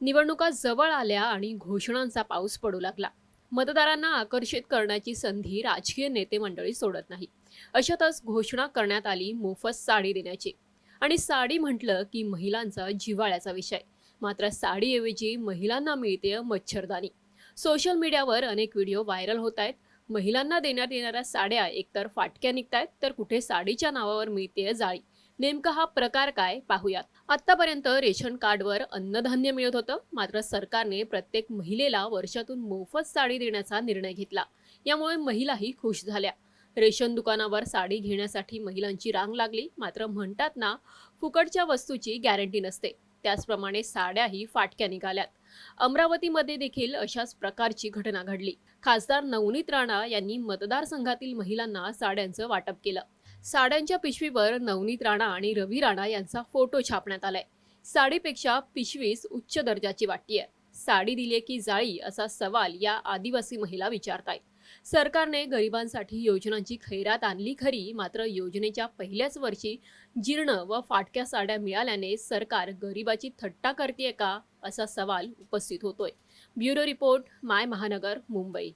निवडणुका जवळ आल्या आणि घोषणांचा पाऊस पडू लागला. मतदारांना आकर्षित करण्याची संधी राजकीय नेते मंडळी सोडत नाही. अशातच घोषणा करण्यात आली मोफत साडी देण्याची. आणि साडी म्हटलं की महिलांचा जिव्हाळ्याचा विषय. मात्र साडीऐवजी महिलांना मिळते मच्छरदाणी सोशल मीडियावर अनेक व्हिडिओ व्हायरल होत आहेत. महिलांना देण्यात येणाऱ्या साड्या एकतर फाटक्या निघत आहेत तर कुठे साडीच्या नावावर मिळते जाळी. नेमका हा प्रकार काय पाहूयात. आतापर्यंत रेशन कार्डवर अन्नधान्य मिळत होतं. मात्र सरकारने प्रत्येक महिलेला वर्षातून मोफत साडी देण्याचा निर्णय घेतला. यामुळे महिलाही खुश झाल्या. रेशन दुकानावर साडी घेण्यासाठी महिलांची रांग लागली. मात्र म्हणतात ना फुकटच्या वस्तूची गॅरंटी नसते. त्याचप्रमाणे साड्याही फाटक्या निघाल्यात. अमरावतीमध्ये देखील अशाच प्रकारची घटना घडली. खासदार नवनीत राणा यांनी मतदारसंघातील महिलांना साड्यांचं वाटप केलं. साड्यांच्या पिशवीवर नवनीत राणा आणि रवी राणा यांचा फोटो छापण्यात आलाय. साडीपेक्षा पिशवीच उच्च दर्जाची वाटतीये साडी दिली की जाळी असा सवाल या आदिवासी महिला विचारतायत. सरकारने गरिबांसाठी योजनांची खैरात आणली खरी मात्र योजनेच्या पहिल्याच वर्षी जीर्ण व फाटक्या साड्या मिळाल्याने सरकार गरिबाची थट्टा करते का असा सवाल उपस्थित होतोय. ब्युरो रिपोर्ट माय महानगर मुंबई.